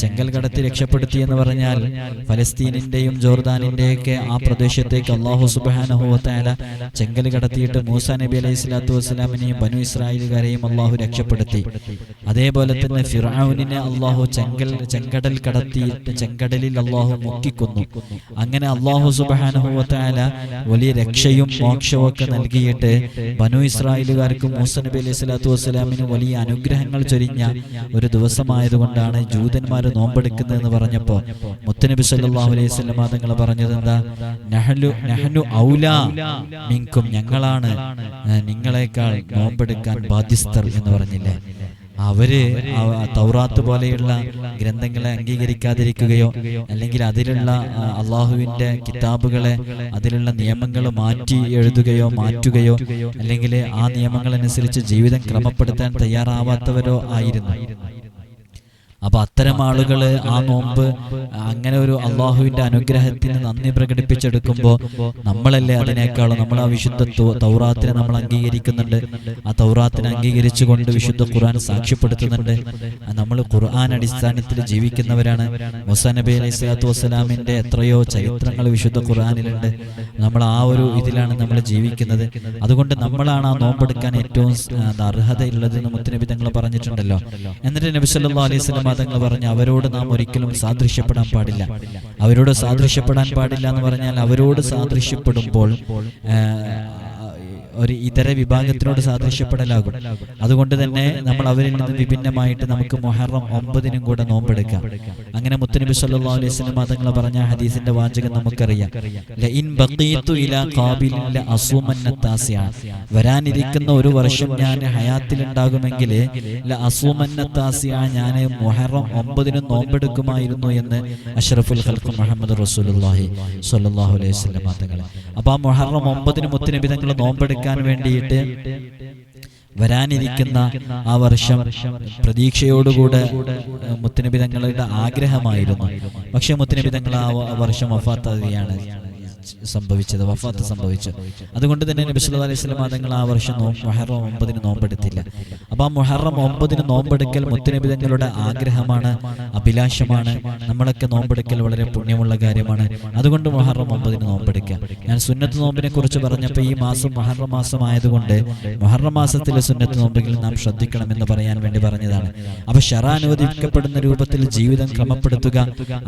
ചെങ്കൽ കടത്തി രക്ഷപ്പെടുത്തി എന്ന് പറഞ്ഞാൽ ഫലസ്തീനിന്റെയും ജോർദാനിന്റെയൊക്കെ ആ പ്രദേശത്തേക്ക് അള്ളാഹു തആല ചെങ്കൽ കടത്തിയിട്ട് മൂസാ നബി അലൈഹി സ്വലാത്തു വസ്സലാമിനെയും ബനു ഇസ്രായേലുകാരെയും അള്ളാഹു രക്ഷപ്പെടുത്തി. അതേപോലെ തന്നെ ഫിറാവുനെ അള്ളാഹു ചെങ്കൽ ചെങ്കടൽ കടത്തി ചെങ്കടലിൽ അള്ളാഹു മുക്കിക്കുന്നു. അങ്ങനെ അള്ളാഹു സുബാനുഭവത്തായ വലിയ രക്ഷയും മോക്ഷവും ഒക്കെ നൽകിയിട്ട് ബനു ഇസ്രായേലുകാർക്കും മൂസ നബി അലൈഹി സ്വലാത്തു വസ്സലാമിന് വലിയ അനുഗ്രഹങ്ങൾ ചൊരിഞ്ഞ ഒരു ദിവസമായതുകൊണ്ടാണ് ജൂതന്മാർ നോമ്പെടുക്കുന്നതെന്ന് പറഞ്ഞപ്പോൾ മുത്തനബി സല്ലാഹു അലൈഹി വസല്ലം തങ്ങൾ പറഞ്ഞത് എന്താ നെഹ്ലു നെഹ്നു ഔല മിങ്കും ഞങ്ങളാണ്. ഏഹ്, നിങ്ങളെക്കാൾ നോമ്പെടുക്കാൻ ബാധ്യസ്ഥർ എന്ന് പറഞ്ഞില്ലേ? അവർ തൗറാത്ത് പോലെയുള്ള ഗ്രന്ഥങ്ങളെ അംഗീകരിക്കാതിരിക്കുകയോ അല്ലെങ്കിൽ അതിലുള്ള അള്ളാഹുവിന്റെ കിതാബുകളെ അതിലുള്ള നിയമങ്ങൾ മാറ്റി എഴുതുകയോ മാറ്റുകയോ അല്ലെങ്കിൽ ആ നിയമങ്ങൾ അനുസരിച്ച് ജീവിതം ക്രമപ്പെടുത്താൻ തയ്യാറാവാത്തവരോ ആയിരുന്നു. അപ്പൊ അത്തരം ആളുകൾ ആ നോമ്പ് അങ്ങനെ ഒരു അള്ളാഹുവിന്റെ അനുഗ്രഹത്തിന് നന്ദി പ്രകടിപ്പിച്ചെടുക്കുമ്പോൾ നമ്മളല്ലേ അതിനേക്കാളും നമ്മൾ ആ വിശുദ്ധ തൗറാത്തിനെ നമ്മൾ അംഗീകരിക്കുന്നുണ്ട്. ആ തൗറാത്തിനെ അംഗീകരിച്ചുകൊണ്ട് വിശുദ്ധ ഖുർആൻ സാക്ഷ്യപ്പെടുത്തുന്നുണ്ട്. നമ്മൾ ഖുർആൻ അടിസ്ഥാനത്തിൽ ജീവിക്കുന്നവരാണ്. മുസാനബി അലൈഹി സ്വലാത്തു വസ്സലാമിന്റെ എത്രയോ ചരിത്രങ്ങൾ വിശുദ്ധ ഖുർആാനിലുണ്ട്. നമ്മൾ ആ ഒരു ഇതിലാണ് നമ്മൾ ജീവിക്കുന്നത്. അതുകൊണ്ട് നമ്മളാണ് ആ നോമ്പെടുക്കാൻ ഏറ്റവും അർഹതയുള്ളത് എന്ന് മുത്തനബി തങ്ങൾ പറഞ്ഞിട്ടുണ്ടല്ലോ. എന്നിട്ട് നബി അലൈഹി വസല്ലം തങ്ങൾ പറഞ്ഞ് അവരോട് നാം ഒരിക്കലും സാദൃശ്യപ്പെടാൻ പാടില്ല. അവരോട് സാദൃശ്യപ്പെടാൻ പാടില്ല എന്ന് പറഞ്ഞാൽ അവരോട് സാദൃശ്യപ്പെടുമ്പോൾ ഒരു ഇതര വിഭാഗത്തിനോട് സാദൃശ്യപ്പെടലാകും. അതുകൊണ്ട് തന്നെ നമ്മൾ അവരിൽ നിന്ന് വിഭിന്നമായിട്ട് നമുക്ക് മൊഹറം ഒമ്പതിനും കൂടെ നോമ്പെടുക്കാം. അങ്ങനെ മുത്തനബി സല്ലല്ലാഹു അലൈഹി തങ്ങൾ പറഞ്ഞ ഹദീസിന്റെ വാചകം നമുക്കറിയാം. വരാനിരിക്കുന്ന ഒരു വർഷം ഞാൻ ഹയാത്തിലുണ്ടാകുമെങ്കിൽ ഞാൻ മൊഹറം ഒമ്പതിനും നോമ്പെടുക്കുമായിരുന്നു എന്ന് അഷറഫുൽ ഖൽഖ് മുഹമ്മദ് റസൂലുള്ളാഹി സ്വല്ലല്ലാഹു അലൈഹി വസല്ലം തങ്ങൾ. അപ്പോൾ ആ മൊഹറം ഒമ്പതിന് മുത്തനബി തങ്ങൾ നോമ്പെടുക്കാൻ വേണ്ടിയിട്ട് വരാനിരിക്കുന്ന ആ വർഷം പ്രതീക്ഷയോടുകൂടെ മുത്തനബി തങ്ങളുടെ ആഗ്രഹമായിരുന്നു. പക്ഷെ മുത്തനബി തങ്ങൾ ആ വർഷം വഫാത്താകുകയാണ്. സംഭവിച്ചത് വഫാത്ത് സംഭവിച്ചു. അതുകൊണ്ട് തന്നെ നബി അലൈഹി വസല്ലം തങ്ങൾ ആ വർഷം മൊഹറം ഒമ്പതിന് നോമ്പെടുത്തില്ല. അപ്പോൾ ആ മുഹറം ഒമ്പതിന് നോമ്പെടുക്കൽ മുത്തനബി തങ്ങളുടെ ആഗ്രഹമാണ് അഭിലാഷമാണ്. നമ്മളൊക്കെ നോമ്പെടുക്കൽ വളരെ പുണ്യമുള്ള കാര്യമാണ്. അതുകൊണ്ട് മുഹറം ഒമ്പതിന് നോമ്പെടുക്കുക. ഞാൻ സുന്നത്ത് നോമ്പിനെ കുറിച്ച് പറഞ്ഞപ്പോൾ ഈ മാസം മുഹറം മാസം ആയതുകൊണ്ട് മുഹറം മാസത്തിലെ സുന്നത്ത് നോമ്പെങ്കിൽ നാം ശ്രദ്ധിക്കണം എന്ന് പറയാൻ വേണ്ടി പറഞ്ഞതാണ്. അപ്പൊ ഷറ അനുവദിക്കപ്പെടുന്ന രൂപത്തിൽ ജീവിതം ക്രമപ്പെടുത്തുക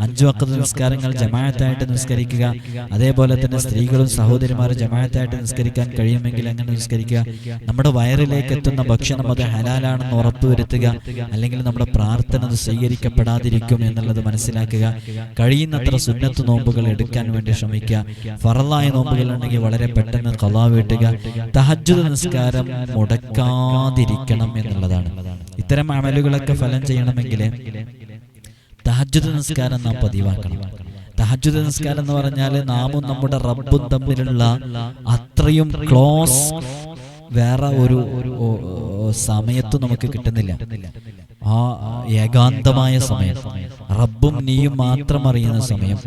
അഞ്ചു അക്കത്ത് നിസ്കാരങ്ങൾ ജമാഅത്തായിട്ട് നിസ്കരിക്കുക അതേപോലെ തന്നെ സ്ത്രീകളും സഹോദരിമാരും ജമാഅത്തായിട്ട് നിസ്കരിക്കാൻ കഴിയുമെങ്കിൽ അങ്ങനെ നിസ്കരിക്കുക? നമ്മുടെ വയറിലേക്ക് എത്തുന്ന ഭക്ഷണം അത് ഹലാലാണെന്ന് ഉറപ്പുവരുത്തുക അല്ലെങ്കിൽ നമ്മുടെ പ്രാർത്ഥന അത് സ്വീകരിക്കപ്പെടാതിരിക്കും എന്നുള്ളത് മനസ്സിലാക്കുക. കഴിയുന്നത്ര സുന്നത്ത് നോമ്പുകൾ എടുക്കാൻ വേണ്ടി ശ്രമിക്കുക. ഫറലായ നോമ്പുകൾ ഉണ്ടെങ്കിൽ വളരെ പെട്ടെന്ന് കലാ വീട്ടുക. തഹജ്ജുദ് നിസ്കാരം മുടക്കാതിരിക്കണം എന്നുള്ളതാണ്. ഇത്തരം അമലുകളൊക്കെ ഫലം ചെയ്യണമെങ്കിൽ തഹജ്ജുദ് നിസ്കാരം നാം പതിവാക്കണം. തഹജ്ജുദ് നിസ്കാരം എന്ന് പറഞ്ഞാൽ നാമും നമ്മുടെ റബ്ബും തമ്മിലുള്ള അത്രയും ക്ലോസ് വേറെ ഒരു സമയത്ത് നമുക്ക് കിട്ടുന്നില്ല. ആ ഏകാന്തമായ സമയം. റബ്ബും നീയും മാത്രം അറിയുന്ന സമയം.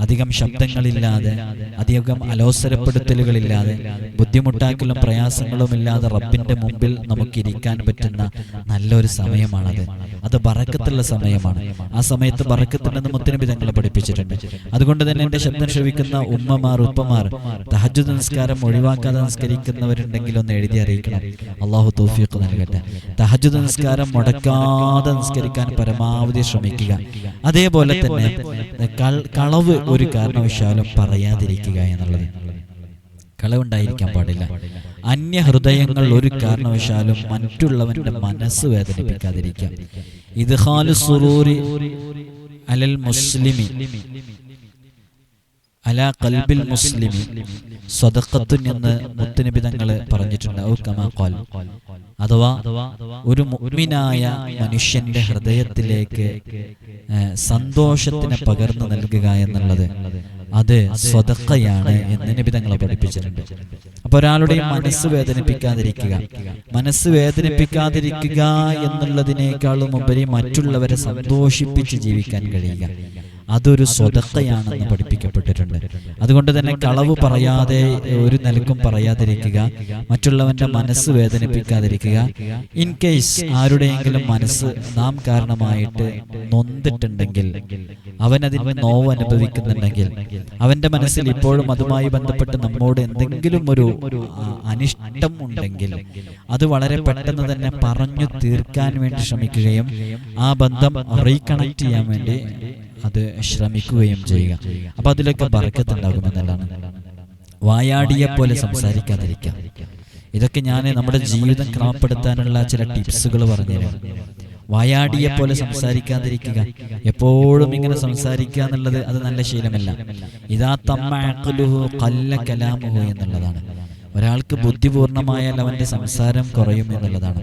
അധികം ശബ്ദങ്ങളില്ലാതെ അധികം അലോസരപ്പെടുത്തലുകളില്ലാതെ ബുദ്ധിമുട്ടാക്കലും പ്രയാസങ്ങളും ഇല്ലാതെ റബ്ബിന്റെ മുമ്പിൽ നമുക്കിരിക്കാൻ പറ്റുന്ന നല്ലൊരു സമയമാണത്. അത് ബറക്കത്തുള്ള സമയമാണ്. ആ സമയത്ത് ബറക്കത്തുണ്ടെന്ന് മുത്തനബി തങ്ങളെ പഠിപ്പിച്ചിട്ടുണ്ട്. അതുകൊണ്ട് തന്നെ എന്റെ ശബ്ദം ശ്രവിക്കുന്ന ഉമ്മമാർ ഉപ്പമാർ തഹജു നിസ്കാരം ഒഴിവാക്കാതെ നിസ്കരിക്കുന്നവരുണ്ടെങ്കിൽ ഒന്ന് എഴുതി അറിയിക്കണം. അള്ളാഹു തോഫിയൊക്കെ നൽകട്ടെ. തഹജു നിസ്കാരം മുടക്കാതെ നിസ്കരിക്കാൻ പരമാവധി ശ്രമിക്കുക. അതേപോലെ തന്നെ കളവ് ഒരു കാരണവശാലും പറയാതിരിക്കുക എന്നുള്ളത്. കളവുണ്ടായിരിക്കാൻ പാടില്ല. അന്യ ഹൃദയങ്ങൾ ഒരു കാരണവശാലും മറ്റുള്ളവന്റെ മനസ്സ് വേദനിപ്പിക്കാതിരിക്കുക. ഇത് സുറൂരി അലൽ മുസ്ലിമി. അല കൽബിൽ മുസ്ലിമി സ്വതക്കത്തു എന്ന് മുത്തുനബി തങ്ങൾ പറഞ്ഞിട്ടുണ്ട്. അഥവാ ഒരു മുഅ്മിനായ മനുഷ്യന്റെ ഹൃദയത്തിലേക്ക് സന്തോഷത്തിന് പകർന്നു നൽകുക എന്നുള്ളത് അത് സ്വതക്കയാണ് എന്ന് നബി തങ്ങളെ പഠിപ്പിച്ചിട്ടുണ്ട്. അപ്പൊ ഒരാളുടെയും മനസ്സ് വേദനിപ്പിക്കാതിരിക്കുക. മനസ്സ് വേദനിപ്പിക്കാതിരിക്കുക എന്നുള്ളതിനേക്കാളും ഉപരി മറ്റുള്ളവരെ സന്തോഷിപ്പിച്ച് ജീവിക്കാൻ കഴിയുക. അതൊരു സ്വതത്തയാണെന്ന് പഠിപ്പിക്കപ്പെട്ടിട്ടുണ്ട്. അതുകൊണ്ട് തന്നെ കളവ് പറയാതെ ഒരു നിലക്കും പറയാതിരിക്കുക മറ്റുള്ളവന്റെ മനസ്സ് വേദനിപ്പിക്കാതിരിക്കുക. ഇൻ കേസ് ആരുടെയെങ്കിലും മനസ്സ് നാം കാരണമായിട്ട് നൊന്തിട്ടുണ്ടെങ്കിൽ അവൻ അതിന് നോവ് അനുഭവിക്കുന്നുണ്ടെങ്കിൽ അവന്റെ മനസ്സിൽ ഇപ്പോഴും അതുമായി ബന്ധപ്പെട്ട് നമ്മോട് എന്തെങ്കിലും ഒരു അനിഷ്ടം ഉണ്ടെങ്കിൽ അത് വളരെ പെട്ടെന്ന് തന്നെ പറഞ്ഞു തീർക്കാൻ വേണ്ടി ശ്രമിക്കുകയും ആ ബന്ധം റീകണക്ട് ചെയ്യാൻ വേണ്ടി അത് ശ്രമിക്കുകയും ചെയ്യുക. അപ്പൊ അതിലൊക്കെ ബറക്കത്തുണ്ടാകുമെന്നുള്ളതാണ് വായാടിയെ പോലെ സംസാരിക്കാതിരിക്കാം. ഇതൊക്കെ ഞാൻ നമ്മുടെ ജീവിതം ക്രമപ്പെടുത്താനുള്ള ചില ടിപ്സുകൾ പറഞ്ഞു വായാടിയെ പോലെ സംസാരിക്കാതിരിക്കുക. എപ്പോഴും ഇങ്ങനെ സംസാരിക്കുക എന്നുള്ളത് അത് നല്ല ശീലമല്ല. ഇതാ തമ്മ കല്ല കലാമുഹു എന്നുള്ളതാണ്. ഒരാൾക്ക് ബുദ്ധിപൂർണമായാൽ അവന്റെ സംസാരം കുറയും എന്നുള്ളതാണ്.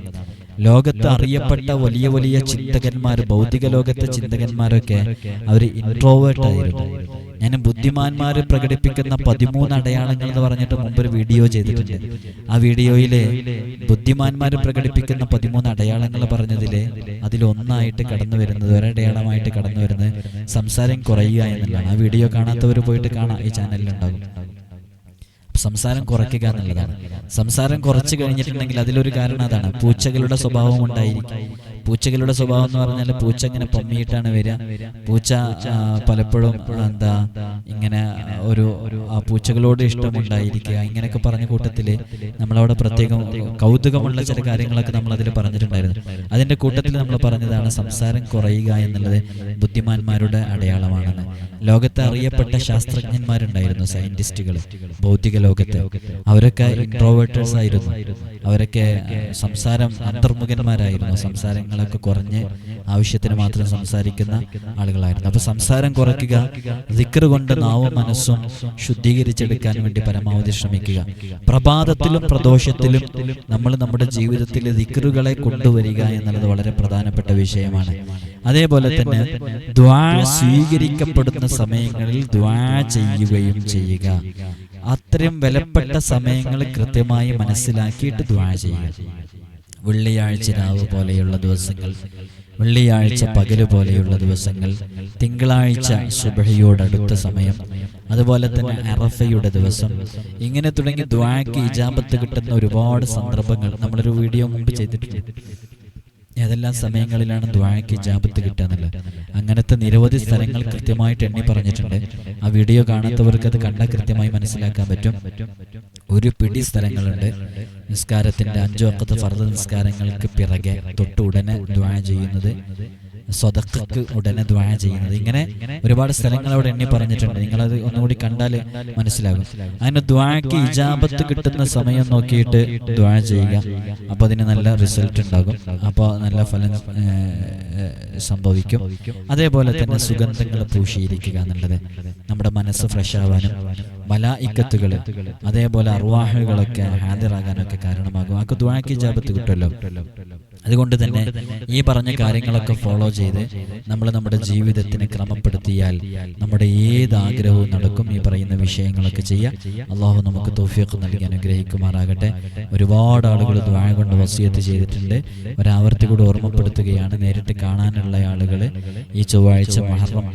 ലോകത്ത് അറിയപ്പെട്ട വലിയ വലിയ ചിന്തകന്മാർ ഭൗതിക ലോകത്തെ ചിന്തകന്മാരൊക്കെ അവർ ഇൻട്രോവേർട്ട് ആയിരുന്നു. ഞാൻ ബുദ്ധിമാന്മാർ പ്രകടിപ്പിക്കുന്ന പതിമൂന്ന് അടയാളങ്ങൾ എന്ന് പറഞ്ഞിട്ട് മുമ്പ് ഒരു വീഡിയോ ചെയ്തിട്ടുണ്ട്. ആ വീഡിയോയിലെ ബുദ്ധിമാന്മാർ പ്രകടിപ്പിക്കുന്ന പതിമൂന്ന് അടയാളങ്ങൾ പറഞ്ഞതിൽ അതിലൊന്നായിട്ട് കടന്നു വരുന്നത് ഒരടയാളമായിട്ട് കടന്നു വരുന്നത് സംസാരം കുറയുക എന്നുള്ളതാണ്. ആ വീഡിയോ കാണാത്തവർ പോയിട്ട് കാണാം. ഈ ചാനലിൽ ചാനലിലുണ്ടാകും സംസാരം കുറയ്ക്കുക എന്നുള്ളതാണ്. സംസാരം കുറച്ച് കഴിഞ്ഞിട്ടുണ്ടെങ്കിൽ അതിലൊരു കാരണം അതാണ്. പൂച്ചകളുടെ സ്വഭാവം ഉണ്ടായിരിക്കും. പൂച്ചകളുടെ സ്വഭാവം എന്ന് പറഞ്ഞാൽ പൂച്ച ഇങ്ങനെ പൊമ്മിയിട്ടാണ് വരിക. പൂച്ച പലപ്പോഴും എന്താ ഇങ്ങനെ ഒരു ആ പൂച്ചകളോട് ഇഷ്ടമുണ്ടായിരിക്കുക. ഇങ്ങനെയൊക്കെ പറഞ്ഞ കൂട്ടത്തിൽ നമ്മളവിടെ പ്രത്യേകം കൗതുകമുള്ള ചില കാര്യങ്ങളൊക്കെ നമ്മൾ അതിൽ പറഞ്ഞിട്ടുണ്ടായിരുന്നു. അതിന്റെ കൂട്ടത്തിൽ നമ്മൾ പറഞ്ഞതാണ് സംസാരം കുറയുക എന്നുള്ളത് ബുദ്ധിമാന്മാരുടെ അടയാളമാണെന്ന്. ലോകത്ത് അറിയപ്പെട്ട ശാസ്ത്രജ്ഞന്മാരുണ്ടായിരുന്നു സയന്റിസ്റ്റുകൾ ഭൗതിക ലോകത്ത്. അവരൊക്കെ ഇൻട്രോവേർട്ടേഴ്സ് ആയിരുന്നു. അവരൊക്കെ സംസാരം അന്തർമുഖന്മാരായിരുന്നു. സംസാരങ്ങളൊക്കെ കുറഞ്ഞ് ആവശ്യത്തിന് മാത്രം സംസാരിക്കുന്ന ആളുകളായിരുന്നു. അപ്പൊ സംസാരം കുറയ്ക്കുക ദിക്കർ കൊണ്ട് നാവും മനസ്സും ശുദ്ധീകരിച്ചെടുക്കാൻ വേണ്ടി പരമാവധി ശ്രമിക്കുക. പ്രഭാതത്തിലും പ്രദോഷത്തിലും നമ്മൾ നമ്മുടെ ജീവിതത്തിൽ ദിക്കറുകളെ കൊണ്ടുവരിക എന്നുള്ളത് വളരെ പ്രധാനപ്പെട്ട വിഷയമാണ്. അതേപോലെ തന്നെ ദ്വാ സ്വീകരിക്കപ്പെടുന്ന സമയങ്ങളിൽ ദ്വാ ചെയ്യുകയും ചെയ്യുക. അത്രയും വിലപ്പെട്ട സമയങ്ങൾ കൃത്യമായി മനസ്സിലാക്കിയിട്ട് ദ്വാ ചെയ്യുക. വെള്ളിയാഴ്ച രാവ് പോലെയുള്ള ദിവസങ്ങൾ വെള്ളിയാഴ്ച പകൽ പോലെയുള്ള ദിവസങ്ങൾ തിങ്കളാഴ്ച ശുഭയോടടുത്ത സമയം അതുപോലെ തന്നെ അറഫയുടെ ദിവസം. ഇങ്ങനെ തുടങ്ങി ദ്വാക്ക് ഇജാബത്ത് കിട്ടുന്ന ഒരുപാട് സന്ദർഭങ്ങൾ നമ്മളൊരു വീഡിയോ മുമ്പ് ചെയ്തിട്ടുണ്ട്. ഏതെല്ലാം സമയങ്ങളിലാണ് ദ്വായക്ക് ജാപത്ത് കിട്ടുക അങ്ങനത്തെ നിരവധി സ്ഥലങ്ങൾ കൃത്യമായിട്ട് എണ്ണി പറഞ്ഞിട്ടുണ്ട്. ആ വീഡിയോ കാണാത്തവർക്ക് അത് കണ്ട കൃത്യമായി മനസ്സിലാക്കാൻ പറ്റും. ഒരു പിടി സ്ഥലങ്ങളുണ്ട്. നിസ്കാരത്തിന്റെ അഞ്ചു അക്കത്ത് ഫർദ നിസ്കാരങ്ങൾക്ക് പിറകെ തൊട്ടുടനെ ദ്വായ ചെയ്യുന്നത് സ്വതക്കക്ക് ഉടനെ ദ്വാഴ ചെയ്യുന്നത്. ഇങ്ങനെ ഒരുപാട് സ്ഥലങ്ങൾ അവിടെ എണ്ണി പറഞ്ഞിട്ടുണ്ട്. നിങ്ങളത് ഒന്നുകൂടി കണ്ടാൽ മനസ്സിലാകും. അതിന് ദ്വാഴയ്ക്ക് ഇജാബത്ത് കിട്ടുന്ന സമയം നോക്കിയിട്ട് ദ്വാഴ ചെയ്യുക. അപ്പോൾ അതിന് നല്ല റിസൾട്ട് ഉണ്ടാകും. അപ്പോൾ നല്ല ഫലം സംഭവിക്കും. അതേപോലെ തന്നെ സുഗന്ധങ്ങൾ പൂശിയിരിക്കുക എന്നുള്ളത്. നമ്മുടെ മനസ്സ് ഫ്രഷ് ആവാനും മലായിക്കത്തുകൾ അതേപോലെ അറുവാഹകളൊക്കെ ഹാജരാകാനൊക്കെ കാരണമാകും. ആക്ക് ദ്വാഴയ്ക്ക് ഇജാബത്ത് കിട്ടുമല്ലോ. അതുകൊണ്ട് തന്നെ ഈ പറഞ്ഞ കാര്യങ്ങളൊക്കെ ഫോളോ ചെയ്ത് നമ്മൾ നമ്മുടെ ജീവിതത്തിന് ക്രമപ്പെടുത്തിയാൽ നമ്മുടെ ഏത് ആഗ്രഹവും നടക്കും ഈ പറയുന്ന വിഷയങ്ങളൊക്കെ ചെയ്യാം അള്ളാഹു നമുക്ക് തോഫിയൊക്കെ നൽകി അനുഗ്രഹിക്കുമാറാകട്ടെ. ഒരുപാട് ആളുകൾ ദ്വാഴ കൊണ്ട് വസിയത്ത് ചെയ്തിട്ടുണ്ട്. ഒരാവർത്തി കൂടെ ഓർമ്മപ്പെടുത്തുകയാണ് നേരിട്ട് കാണാനുള്ള ആളുകൾ ഈ ചൊവ്വാഴ്ച മഹറം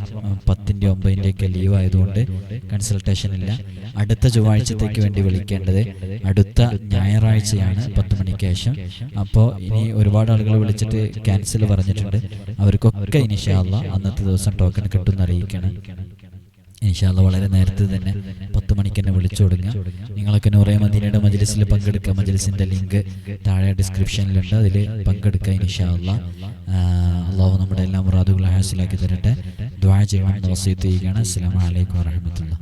പത്തിന്റെ ഒമ്പതിന്റെ ഒക്കെ ലീവ് ആയതുകൊണ്ട് കൺസൾട്ടേഷൻ ഇല്ല. അടുത്ത ചൊവ്വാഴ്ചത്തേക്ക് വേണ്ടി വിളിക്കേണ്ടത് അടുത്ത ഞായറാഴ്ചയാണ് പത്ത് മണിക്ക് ശേഷം. അപ്പോൾ ഇനി ഒരുപാട് ആളുകൾ വിളിച്ചിട്ട് ക്യാൻസൽ പറഞ്ഞിട്ടുണ്ട്. അവർക്കൊക്കെ ഇനിഷാല്ല അന്നത്തെ ദിവസം ടോക്കൺ കിട്ടുമെന്ന് അറിയിക്കണം. ഇൻഷാല്ല വളരെ നേരത്തെ തന്നെ പത്ത് മണിക്ക് തന്നെ വിളിച്ചു കൊടുക്കുക നിങ്ങളൊക്കെ നൂറേ മദീനയുടെ മജ്ലിസിൽ പങ്കെടുക്കുക. മജ്ലിസിന്റെ ലിങ്ക് താഴെ ഡിസ്ക്രിപ്ഷനിലുണ്ട്. അതിൽ പങ്കെടുക്കുക ഇൻഷാല്ല അള്ളാഹു നമ്മുടെ എല്ലാ മുറാദുകളെ ഹാസിലാക്കി തരട്ടെ. ദ്വാ ചെയ്യുവാൻ വസീത്ത് ചെയ്യുകയാണ്. അസ്സാം വലൈക്കും വറഹമത്തുള്ള